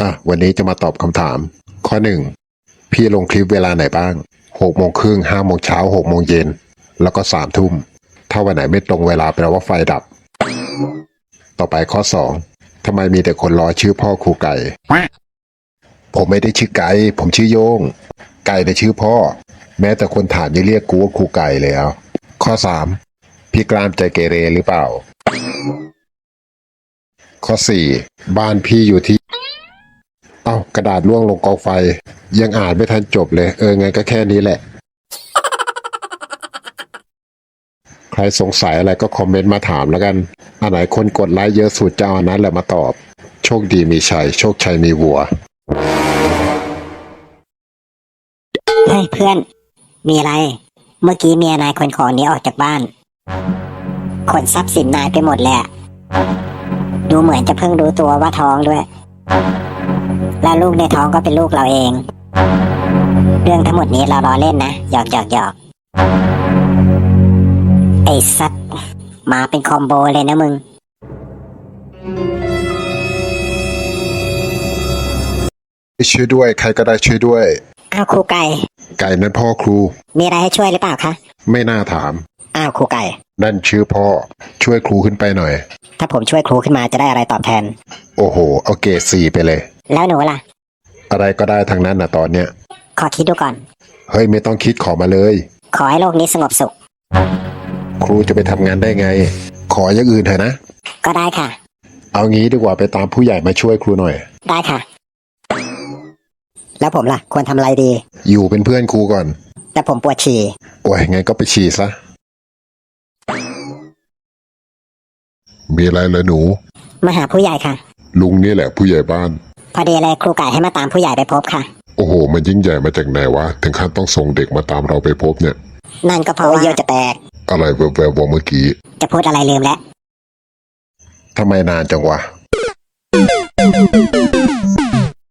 อะวันนี้จะมาตอบคำถาม ข้อหนึ่งพี่ลงคลิปเวลาไหนบ้างหกโมงครึ่งห้าโมงเช้าหกโมงเย็น แล้วก็สามทุ่ม ถ้าวันไหนไม่ตรงเวลาแปลว่าไฟดับ ต่อไปข้อสองทำไมมีแต่คนรอชื่อพ่อครูไก่ ผมไม่ได้ชื่อไก่ ผมชื่อโยง ไก่แต่ชื่อพ่อ แม้แต่คนถามยังเรียกกูว่าครูไก่เลยอะข้อสามพี่กรามใจเกเรหรือเปล่า ข้อสี่บ้านพี่อยู่ที่ กระดาษล่วงลงกองไฟ ยังอ่านไม่ทันจบเลย เออไงก็แค่นี้แหละ ใครสงสัยอะไรก็คอมเมนต์มาถามแล้วกัน อันไหนคนกดไลค์เยอะสุดจะเอาอันนั้นแหละมาตอบ โชคดีมีชัย โชคชัยมีวัว เฮ้ยเพื่อน มีอะไร เมื่อกี้เมียนายคนของหนี้ออกจากบ้าน ขนทรัพย์สินนายไปหมดเลยอะดูเหมือนจะเพิ่งรู้ตัวว่าท้องด้วย แล้วลูกในท้องก็เป็นลูกเราเอง เรื่องทั้งหมดนี้เราล้อเล่นนะหยอกหยอกหยอกไอ้สัตว์มาเป็นคอมโบเลยนะมึง ช่วยด้วย ใครก็ได้ช่วยด้วย อ้าวครูไก่ ไก่นั้นพ่อครู มีอะไรให้ช่วยหรือเปล่าคะ ไม่น่าถาม อ้าวครูไก่ นั่นชื่อพ่อ ช่วยครูขึ้นไปหน่อย ถ้าผมช่วยครูขึ้นมาจะได้อะไรตอบแทน โอ้โห เอาเกรดสี่ไปเลย แล้วหนูล่ะ อะไรก็ได้ทั้งนั้นนะตอนเนี้ย ขอคิดดูก่อน เฮ้ยไม่ต้องคิดขอมาเลย ขอให้โลกนี้สงบสุข ครูจะไปทำงานได้ไง ขออย่างอื่นเถอะนะ ก็ได้ค่ะ เอางี้ดีกว่าไปตามผู้ใหญ่มาช่วยครูหน่อย ได้ค่ะ แล้วผมล่ะ ควรทำอะไรดี อยู่เป็นเพื่อนครูก่อน แต่ผมปวดฉี่ โอ้ยงั้นก็ไปฉี่ซะ มีอะไรเหรอหนู มาหาผู้ใหญ่ค่ะ ลุงนี่แหละผู้ใหญ่บ้าน พอดีเลยครูไก่ให้มาตามผู้ใหญ่ไปพบค่ะ โอ้โห มันยิ่งใหญ่มาจากไหนวะ ถึงขั้นต้องส่งเด็กมาตามเราไปพบเนี่ย นั่นก็เพราะว่าเยี่ยวจะแตก อะไรแวบๆว่าเมื่อกี้จะพูดอะไรลืมแล้ว ทำไมนานจังวะ